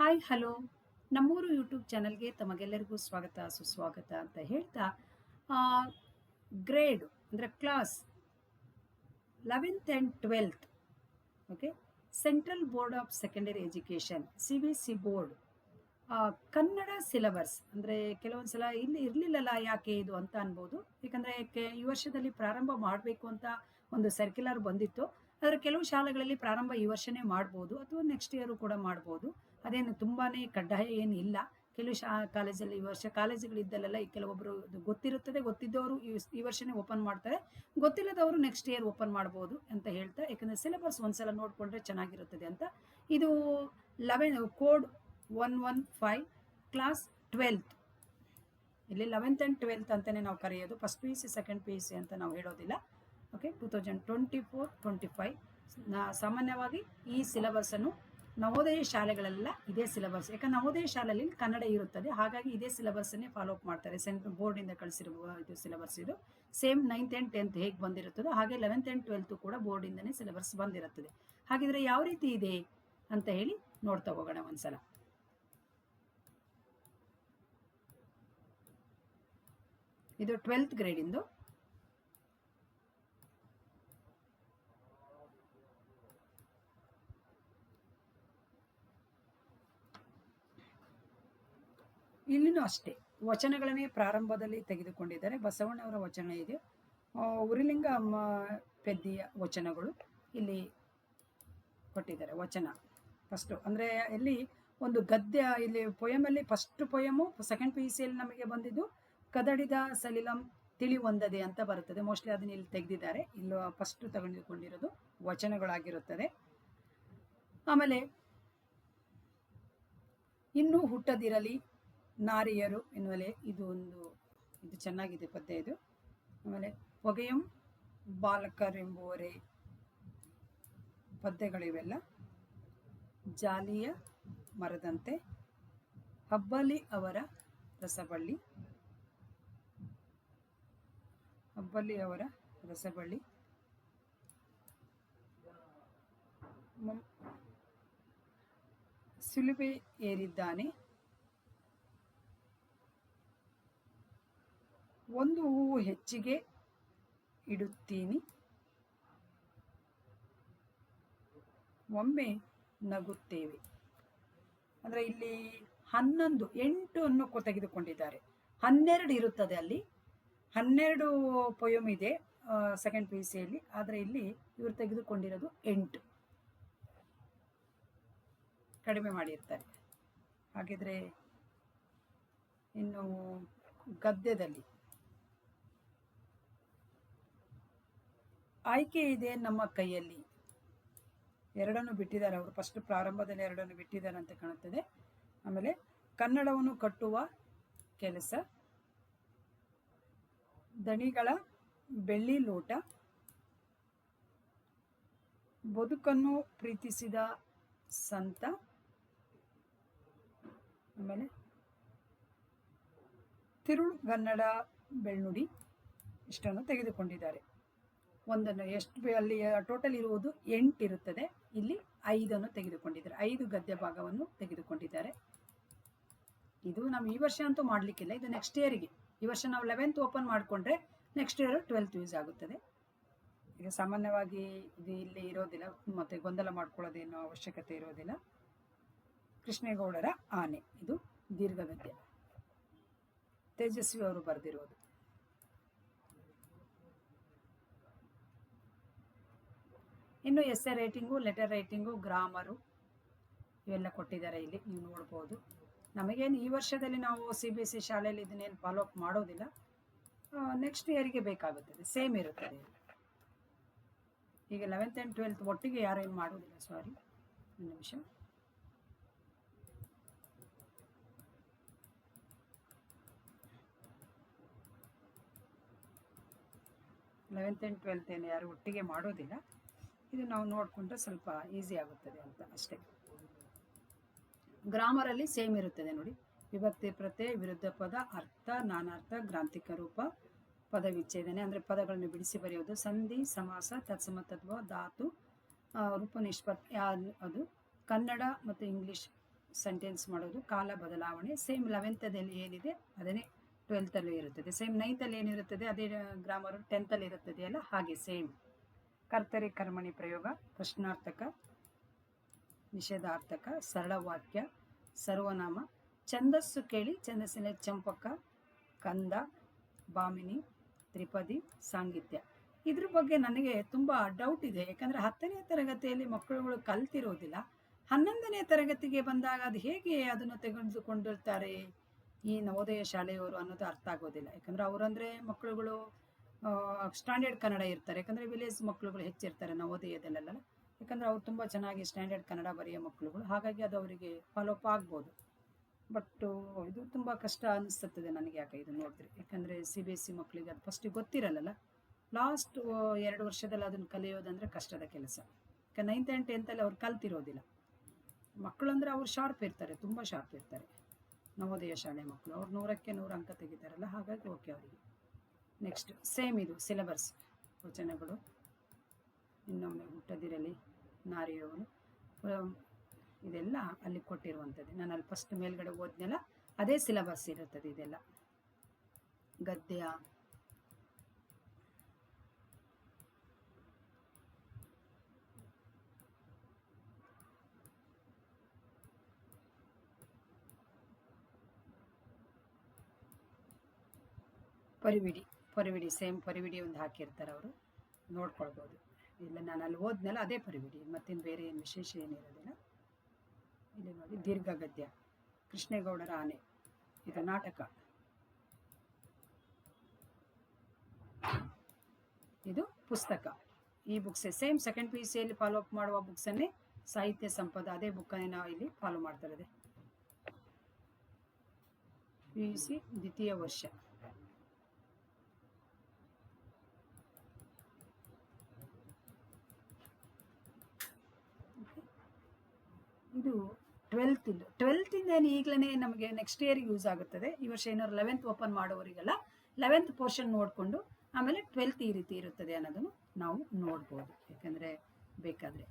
Hi, hello. ನಮ್ಮೂರು YouTube ಚಾನಲ್ಗೆ ತಮಗೆಲ್ಲರಿಗೂ ಸ್ವಾಗತ, ಸುಸ್ವಾಗತ ಅಂತ ಹೇಳ್ತಾ ಗ್ರೇಡ್ ಅಂದರೆ class eleventh and twelfth okay central board of secondary education C B C board Kannada syllabus ಅಂದರೆ ಕೆಲವೊಂದು ಸಲ ಇಲ್ಲಿ ಇರಲಿಲ್ಲಲ್ಲ ಯಾಕೆ ಇದು ಅಂತ ಅನ್ಬೋದು. ಯಾಕಂದರೆ ಕೆ, ಈ ವರ್ಷದಲ್ಲಿ ಪ್ರಾರಂಭ ಮಾಡಬೇಕು ಅಂತ ಒಂದು ಸರ್ಕ್ಯುಲರ್ ಬಂದಿತ್ತು. ಆದರೆ ಕೆಲವು ಶಾಲೆಗಳಲ್ಲಿ ಪ್ರಾರಂಭ ಈ ವರ್ಷನೇ ಮಾಡ್ಬೋದು, ಅಥವಾ ನೆಕ್ಸ್ಟ್ ಇಯರು ಕೂಡ ಮಾಡ್ಬೋದು. ಅದೇನು ತುಂಬಾ ಕಡ್ಡಾಯ ಏನು ಇಲ್ಲ. ಕೆಲವು ಶಾ, ಕಾಲೇಜಲ್ಲಿ ಈ ವರ್ಷ ಕಾಲೇಜುಗಳಿದ್ದಲ್ಲೆಲ್ಲ ಈ ಕೆಲವೊಬ್ಬರು ಗೊತ್ತಿರುತ್ತದೆ, ಗೊತ್ತಿದ್ದವರು ಈ ಈ ವರ್ಷನೇ ಓಪನ್ ಮಾಡ್ತಾರೆ. ಗೊತ್ತಿಲ್ಲದವರು ನೆಕ್ಸ್ಟ್ ಇಯರ್ ಓಪನ್ ಮಾಡ್ಬೋದು ಅಂತ ಹೇಳ್ತಾ ಯಾಕಂದರೆ ಸಿಲೆಬಸ್ ಒಂದ್ಸಲ ನೋಡಿಕೊಂಡ್ರೆ ಚೆನ್ನಾಗಿರುತ್ತದೆ ಅಂತ. ಇದು eleven, code one one five, class twelfth. ಇಲ್ಲಿ ಲೆವೆಂತ್ ಆ್ಯಂಡ್ ಟ್ವೆಲ್ತ್ ಅಂತಲೇ ನಾವು ಕರೆಯೋದು, first P U C, second P U C ಅಂತ ನಾವು ಹೇಳೋದಿಲ್ಲ. Okay, two thousand twenty four, twenty five. ಸಾಮಾನ್ಯವಾಗಿ ಈ ಸಿಲೆಬಸ್ಸನ್ನು ನವೋದಯ ಶಾಲೆಗಳೆಲ್ಲ ಇದೇ ಸಿಲೆಬಸ್ ಯಾಕಂದ್ರೆ ನವೋದಯ ಶಾಲೆಯಲ್ಲಿ ಕನ್ನಡ ಇರುತ್ತದೆ. ಹಾಗಾಗಿ ಇದೇ ಸಿಲೆಬಸ್ಸನ್ನೇ ಫಾಲೋ ಅಪ್ ಮಾಡ್ತಾರೆ. ಸೆಂಟ್ರಲ್ ಬೋರ್ಡಿಂದ ಕಳಿಸಿರುವ ಇದು ಸಿಲೆಬಸ್ ಇದು. ಸೇಮ್ ನೈನ್ತ್ ಆ್ಯಂಡ್ ಟೆಂತ್ ಹೇಗೆ ಬಂದಿರುತ್ತದೋ, ಹಾಗೆ ಲೆವೆಂತ್ ಆ್ಯಂಡ್ ಟ್ವೆಲ್ತು ಕೂಡ ಬೋರ್ಡಿಂದನೇ ಸಿಲೆಬಸ್ ಬಂದಿರುತ್ತದೆ. ಹಾಗಿದ್ರೆ ಯಾವ ರೀತಿ ಇದೆ ಅಂತ ಹೇಳಿ ನೋಡ್ತಾ ಹೋಗೋಣ ಒಂದ್ಸಲ. ಇದು ಟ್ವೆಲ್ತ್ ಗ್ರೇಡಿಂದು ಇಲ್ಲಿನೂ ಅಷ್ಟೇ. ವಚನಗಳನ್ನೇ ಪ್ರಾರಂಭದಲ್ಲಿ ತೆಗೆದುಕೊಂಡಿದ್ದಾರೆ. ಬಸವಣ್ಣವರ ವಚನ ಇದೆ. ಉರಿಲಿಂಗ ಅಮ್ಮ ಪೆದ್ದಿಯ ವಚನಗಳು ಇಲ್ಲಿ ಕೊಟ್ಟಿದ್ದಾರೆ. ವಚನ ಫಸ್ಟು ಅಂದರೆ ಇಲ್ಲಿ ಒಂದು ಗದ್ಯ, ಇಲ್ಲಿ ಪೊಯಮಲ್ಲಿ first poem second P U ಸಿಯಲ್ಲಿ ನಮಗೆ ಬಂದಿದ್ದು, ಕದಡಿದ ಸಲಿಲಂ ತಿಳಿ ತಿಳಿವೊಂದದೆ ಅಂತ ಬರುತ್ತದೆ. ಮೋಸ್ಟ್ಲಿ ಅದನ್ನ ಇಲ್ಲಿ ತೆಗೆದಿದ್ದಾರೆ. ಇಲ್ಲಿ ಫಸ್ಟ್ ತಗೊಂಡಿಕೊಂಡಿರೋದು ವಚನಗಳಾಗಿರುತ್ತದೆ. ಆಮೇಲೆ, ಇನ್ನೂ ಹುಟ್ಟದಿರಲಿ ನಾರಿಯರು ಎನ್ನುವಲೆ ಇದು ಒಂದು, ಇದು ಚೆನ್ನಾಗಿದೆ ಪದ್ಯ ಇದು. ಆಮೇಲೆ ಹೊಗೆಯಂ ಬಾಲಕರೆಂಬುವರೇ ಪದ್ಯಗಳಿವೆಲ್ಲ. ಜಾಲಿಯ ಮರದಂತೆ ಹಬ್ಬಲಿ ಅವರ ರಸಬಳ್ಳಿ. ಹಬ್ಬಲಿ ಅವರ ರಸಬಳ್ಳಿ. ಸುಲುಬೆ ಏರಿದ್ದಾನೆ. ಒಂದು ಹೂವು ಹೆಚ್ಚಿಗೆ ಇಡುತ್ತೀನಿ. ಒಮ್ಮೆ ನಗುತ್ತೇವೆ. ಅಂದರೆ ಇಲ್ಲಿ ಹನ್ನೊಂದು, ಎಂಟು ಅನ್ನು ತೆಗೆದುಕೊಂಡಿದ್ದಾರೆ. ಹನ್ನೆರಡು ಇರುತ್ತದೆ ಅಲ್ಲಿ. ಹನ್ನೆರಡು ಪೊಯಮ್ ಇದೆ ಸೆಕೆಂಡ್ ಪಿ ಯು ಸಿಯಲ್ಲಿ ಆದರೆ ಇಲ್ಲಿ ಇವರು ತೆಗೆದುಕೊಂಡಿರೋದು ಎಂಟು. ಕಡಿಮೆ ಮಾಡಿರ್ತಾರೆ. ಹಾಗಿದ್ರೆ ಇನ್ನು ಗದ್ಯದಲ್ಲಿ ಆಯ್ಕೆ ಇದೆ ನಮ್ಮ ಕೈಯಲ್ಲಿ. ಎರಡನ್ನು ಬಿಟ್ಟಿದ್ದಾರೆ ಅವರು. ಫಸ್ಟ್ ಪ್ರಾರಂಭದಲ್ಲಿ ಎರಡನ್ನು ಬಿಟ್ಟಿದ್ದಾರೆ ಅಂತ ಕಾಣುತ್ತದೆ. ಆಮೇಲೆ ಕನ್ನಡವನ್ನು ಕಟ್ಟುವ ಕೆಲಸ. ದಣಿಗಳ ಬೆಳ್ಳಿ ಲೋಟ. ಬದುಕನ್ನು ಪ್ರೀತಿಸಿದ ಸಂತ. ಆಮೇಲೆ ತಿರುಳುಗನ್ನಡ ಬೆಳ್ನುಡಿ ಇಷ್ಟನ್ನು ತೆಗೆದುಕೊಂಡಿದ್ದಾರೆ. ಒಂದನ್ನು ಎಷ್ಟು ಅಲ್ಲಿ ಟೋಟಲ್ ಇರುವುದು ಎಂಟು ಇರುತ್ತದೆ. ಇಲ್ಲಿ ಐದನ್ನು ತೆಗೆದುಕೊಂಡಿದ್ದಾರೆ. ಐದು ಗದ್ಯ ಭಾಗವನ್ನು ತೆಗೆದುಕೊಂಡಿದ್ದಾರೆ. ಇದು ನಾವು ಈ ವರ್ಷ ಅಂತೂ ಮಾಡಲಿಕ್ಕಿಲ್ಲ ಇದು ನೆಕ್ಸ್ಟ್ ಇಯರಿಗೆ ಈ ವರ್ಷ ನಾವು ಲೆವೆಂತ್ ಓಪನ್ ಮಾಡಿಕೊಂಡ್ರೆ ನೆಕ್ಸ್ಟ್ ಇಯರ್ ಟ್ವೆಲ್ತ್ ಯೂಸ್ ಆಗುತ್ತದೆ. ಈಗ ಸಾಮಾನ್ಯವಾಗಿ ಇದು ಇಲ್ಲಿ ಇರೋದಿಲ್ಲ. ಮತ್ತೆ ಗೊಂದಲ ಮಾಡ್ಕೊಳ್ಳೋದೇನೋ ಅವಶ್ಯಕತೆ ಇರೋದಿಲ್ಲ. ಕೃಷ್ಣೇಗೌಡರ ಆನೆ. ಇದು ದೀರ್ಘಗದ್ಯ ತೇಜಸ್ವಿ ಅವರು ಬರೆದಿರೋದು. ಇನ್ನು essay writing letter writing grammar ಇವೆಲ್ಲ ಕೊಟ್ಟಿದ್ದಾರೆ ಇಲ್ಲಿ, ನೀವು ನೋಡ್ಬೋದು. ನಮಗೇನು ಈ ವರ್ಷದಲ್ಲಿ ನಾವು ಸಿ ಬಿ ಎಸ್ ಸಿ ಶಾಲೆಯಲ್ಲಿ ಇದನ್ನೇನು ಫಾಲೋ ಅಪ್ ಮಾಡೋದಿಲ್ಲ. ನೆಕ್ಸ್ಟ್ ಇಯರಿಗೆ ಬೇಕಾಗುತ್ತದೆ ಸೇಮ್ ಇರುತ್ತದೆ ಈಗ ಲೆವೆಂತ್ ಆ್ಯಂಡ್ ಟ್ವೆಲ್ತ್ ಒಟ್ಟಿಗೆ ಯಾರೇನು ಮಾಡೋದಿಲ್ಲ ಸಾರಿ ಒಂದು ನಿಮಿಷ. ಲೆವೆಂತ್ ಆ್ಯಂಡ್ ಟ್ವೆಲ್ತ್ ಏನು ಯಾರು ಒಟ್ಟಿಗೆ ಮಾಡೋದಿಲ್ಲ. ಇದು ನಾವು ನೋಡಿಕೊಂಡ್ರೆ ಸ್ವಲ್ಪ ಈಸಿ ಆಗುತ್ತದೆ ಅಂತ ಅಷ್ಟೇ. ಗ್ರಾಮರಲ್ಲಿ ಸೇಮ್ ಇರುತ್ತದೆ ನೋಡಿ. ವಿಭಕ್ತಿ ಪ್ರತ್ಯಯ, ವಿರುದ್ಧ ಪದ, ಅರ್ಥ, ನಾನಾರ್ಥ, ಗ್ರಾಂಥಿಕ ರೂಪ, ಪದ ವಿಚ್ಛೇದನೆ ಅಂದರೆ ಪದಗಳನ್ನು ಬಿಡಿಸಿ ಬರೆಯೋದು ಸಂಧಿ, ಸಮಾಸ, ತತ್ಸಮ ತತ್ವ ಧಾತು ರೂಪ ನಿಷ್ಪತ್ ಅದು ಕನ್ನಡ ಮತ್ತು ಇಂಗ್ಲೀಷ್ ಸೆಂಟೆನ್ಸ್ ಮಾಡೋದು. ಕಾಲ ಬದಲಾವಣೆ ಸೇಮ್ ಲೆವೆಂತದಲ್ಲಿ ಏನಿದೆ ಅದನ್ನೇ ಟ್ವೆಲ್ತಲ್ಲೂ ಇರುತ್ತದೆ. ಸೇಮ್ ನೈನ್ತಲ್ಲಿ ಏನಿರುತ್ತದೆ ಅದೇ ಗ್ರಾಮರು ಟೆಂತಲ್ಲಿ ಇರುತ್ತದೆ ಅಲ್ಲ ಹಾಗೆ ಸೇಮ್ ಕರ್ತರಿ ಕರ್ಮಣಿ ಪ್ರಯೋಗ, ಪ್ರಶ್ನಾರ್ಥಕ, ನಿಷೇಧಾರ್ಥಕ, ಸರಳ ವಾಕ್ಯ, ಸರ್ವನಾಮ, ಛಂದಸ್ಸು ಕೇಳಿ ಛಂದಸ್ಸಿನ ಚಂಪಕ, ಕಂದ, ಬಾಮಿನಿ, ತ್ರಿಪದಿ, ಸಾಂಗಿತ್ಯ. ಇದ್ರ ಬಗ್ಗೆ ನನಗೆ ತುಂಬ ಡೌಟ್ ಇದೆ. ಯಾಕಂದರೆ ಹತ್ತನೇ ತರಗತಿಯಲ್ಲಿ ಮಕ್ಕಳುಗಳು ಕಲ್ತಿರೋದಿಲ್ಲ. ಹನ್ನೊಂದನೇ ತರಗತಿಗೆ ಬಂದಾಗ ಅದು ಹೇಗೆ ಅದನ್ನು ತೆಗೆದುಕೊಂಡಿರ್ತಾರೆ ಈ ನವೋದಯ ಶಾಲೆಯವರು ಅನ್ನೋದು ಅರ್ಥ ಆಗೋದಿಲ್ಲ. ಯಾಕಂದರೆ ಅವರಂದರೆ ಮಕ್ಕಳುಗಳು ಸ್ಟ್ಯಾಂಡರ್ಡ್ ಕನ್ನಡ ಇರ್ತಾರೆ. ಯಾಕಂದರೆ ವಿಲೇಜ್ ಮಕ್ಕಳುಗಳು ಹೆಚ್ಚಿರ್ತಾರೆ ನವೋದಯದಲ್ಲೆಲ್ಲ ಯಾಕಂದರೆ ಅವ್ರು ತುಂಬ ಚೆನ್ನಾಗಿ ಸ್ಟ್ಯಾಂಡರ್ಡ್ ಕನ್ನಡ ಬರೆಯೋ ಮಕ್ಕಳುಗಳು ಹಾಗಾಗಿ ಅದು ಅವರಿಗೆ ಫಾಲೋಅಪ್ ಆಗ್ಬೋದು. ಬಟ್ಟು ಇದು ತುಂಬ ಕಷ್ಟ ಅನಿಸ್ತದೆ ನನಗೆ ಯಾಕೆ ಇದು ನೋಡಿದ್ರೆ. ಯಾಕಂದರೆ ಸಿ ಬಿ ಎಸ್ ಸಿ ಮಕ್ಕಳಿಗೆ ಅದು ಫಸ್ಟಿಗೆ ಗೊತ್ತಿರಲ್ಲ ಲಾಸ್ಟ್ ಎರಡು ವರ್ಷದಲ್ಲಿ ಅದನ್ನು ಕಲಿಯೋದಂದರೆ ಕಷ್ಟದ ಕೆಲಸ. ಯಾಕೆ ನೈನ್ತ್ ಆ್ಯಂಡ್ ಟೆಂತಲ್ಲಿ ಅವ್ರು ಕಲ್ತಿರೋದಿಲ್ಲ. ಮಕ್ಕಳು ಅಂದರೆ ಅವ್ರು ಶಾರ್ಪ್ ಇರ್ತಾರೆ, ತುಂಬ ಶಾರ್ಪ್ ಇರ್ತಾರೆ. ನವೋದಯ ಶಾಲೆ ಮಕ್ಕಳು ಅವ್ರು ನೂರಕ್ಕೆ ನೂರು ಅಂಕ ತೆಗಿತಾರಲ್ಲ, ಹಾಗಾಗಿ ಓಕೆ ಅವರಿಗೆ. ನೆಕ್ಸ್ಟ್ ಸೇಮ್ ಇದು ಸಿಲೆಬಸ್ ವಚನಗಳು. ಇನ್ನೊಮ್ಮೆ ಹುಟ್ಟದಿರಲಿ ನಾರಿಯವನು ಇದೆಲ್ಲ ಅಲ್ಲಿ ಕೊಟ್ಟಿರುವಂಥದ್ದು. ನಾನು ಅಲ್ಲಿ ಫಸ್ಟ್ ಮೇಲ್ಗಡೆ ಹೋದ್ನೆಲ್ಲ, ಅದೇ ಸಿಲೆಬಸ್ ಇರುತ್ತದೆ ಇದೆಲ್ಲ. ಗದ್ಯ. ಪರಿವಿಡಿ. ಪರಿವಿಡಿ, ಸೇಮ್ ಪರಿವಿಡಿ ಒಂದು ಹಾಕಿರ್ತಾರೆ ಅವರು. ನೋಡ್ಕೊಳ್ಬೋದು. ಇಲ್ಲ, ನಾನು ಅಲ್ಲಿ ಓದ್ನಲ್ಲ ಅದೇ ಪರಿವಿಡಿ. ಮತ್ತಿನ್ನು ಬೇರೆ ಏನು ವಿಶೇಷ ಏನಿರೋದಿಲ್ಲ. ಇಲ್ಲಿ ನೋಡಿ ದೀರ್ಘ ಗದ್ಯ ಕೃಷ್ಣೇಗೌಡರ ಆನೆ. ಇದು ನಾಟಕ. ಇದು ಪುಸ್ತಕ. ಈ ಬುಕ್ಸೇ ಸೇಮ್ ಸೆಕೆಂಡ್ ಪಿ ಯು ಸಿಯಲ್ಲಿ ಫಾಲೋ ಅಪ್ ಮಾಡುವ ಬುಕ್ಸನ್ನೇ ಸಾಹಿತ್ಯ ಸಂಪದ ಅದೇ ಬುಕ್ಕನ್ನೇ ನಾವು ಇಲ್ಲಿ ಫಾಲೋ ಮಾಡ್ತಾ ಇರೋದೆ. ಪಿ ಯು ಸಿ ದ್ವಿತೀಯ ವರ್ಷ. ಇದು ಟ್ವೆಲ್ತ್ ಇದು. ಟ್ವೆಲ್ತಿಂದ ಏನು ಈಗಲೇ ನಮಗೆ ನೆಕ್ಸ್ಟ್ ಇಯರ್ಗೆ ಯೂಸ್ ಆಗುತ್ತದೆ. ಈ ವರ್ಷ ಏನಾದ್ರು ಲೆವೆಂತ್ ಓಪನ್ ಮಾಡೋರಿಗೆಲ್ಲ ಲೆವೆಂತ್ ಪೋರ್ಷನ್ ನೋಡಿಕೊಂಡು ಆಮೇಲೆ ಟ್ವೆಲ್ತ್ ಈ ರೀತಿ ಇರುತ್ತದೆ ಅನ್ನೋದನ್ನು ನಾವು ನೋಡ್ಬೋದು. ಯಾಕಂದರೆ ಬೇಕಾದರೆ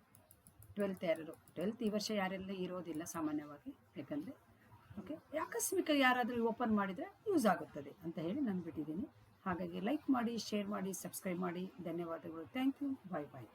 ಟ್ವೆಲ್ತ್ ಯಾರು ಟ್ವೆಲ್ತ್ ಈ ವರ್ಷ ಯಾರೆಲ್ಲ ಇರೋದಿಲ್ಲ ಸಾಮಾನ್ಯವಾಗಿ. ಯಾಕಂದರೆ ಓಕೆ ಆಕಸ್ಮಿಕ ಯಾರಾದರೂ ಓಪನ್ ಮಾಡಿದರೆ ಯೂಸ್ ಆಗುತ್ತದೆ ಅಂತ ಹೇಳಿ ನಾನು ಬಿಟ್ಟಿದ್ದೀನಿ ಹಾಗಾಗಿ ಲೈಕ್ ಮಾಡಿ ಶೇರ್ ಮಾಡಿ ಸಬ್ಸ್ಕ್ರೈಬ್ ಮಾಡಿ. ಧನ್ಯವಾದಗಳು. Thank you bye bye